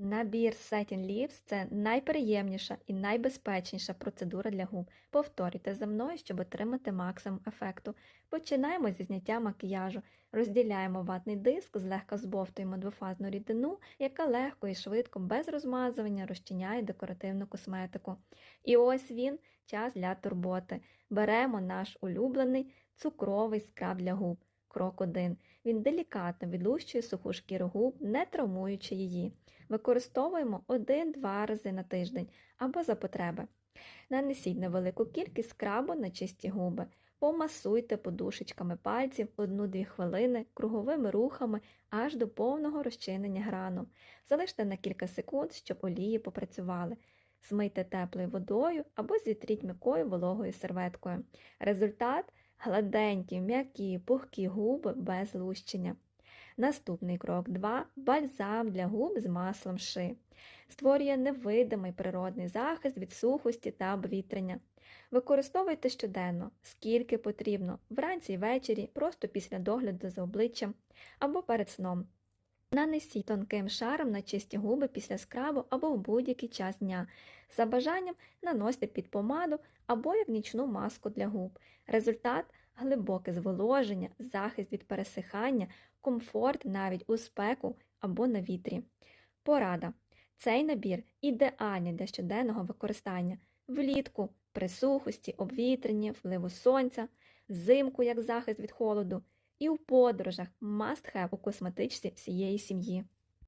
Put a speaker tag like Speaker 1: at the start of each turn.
Speaker 1: Набір Satin Lips – це найприємніша і найбезпечніша процедура для губ. Повторюйте за мною, щоб отримати максимум ефекту. Починаємо зі зняття макіяжу. Розділяємо ватний диск, злегка збовтуємо двофазну рідину, яка легко і швидко, без розмазування, розчиняє декоративну косметику. І ось він, час для турботи. Беремо наш улюблений цукровий скраб для губ. Крок 1. Він делікатно відлущує суху шкіру губ, не травмуючи її. Використовуємо 1-2 рази на тиждень або за потреби. Нанесіть невелику кількість скрабу на чисті губи. Помасуйте подушечками пальців 1-2 хвилини круговими рухами аж до повного розчинення грану. Залиште на кілька секунд, щоб олії попрацювали. Змийте теплою водою або зітріть м'якою вологою серветкою. Результат гладенькі, м'які, пухкі губи без лущення. Наступний крок 2. Бальзам для губ з маслом ши. Створює невидимий природний захист від сухості та обвітрення. Використовуйте щоденно, скільки потрібно, вранці і ввечері, просто після догляду за обличчям або перед сном. Нанесіть тонким шаром на чисті губи після скрабу або в будь-який час дня. За бажанням наносьте під помаду або як нічну маску для губ. Результат глибоке зволоження, захист від пересихання, комфорт навіть у спеку або на вітрі. Порада. Цей набір ідеальний для щоденного використання влітку, при сухості, обвітренні, впливу сонця, взимку як захист від холоду, і у подорожах must have у косметичці всієї сім'ї.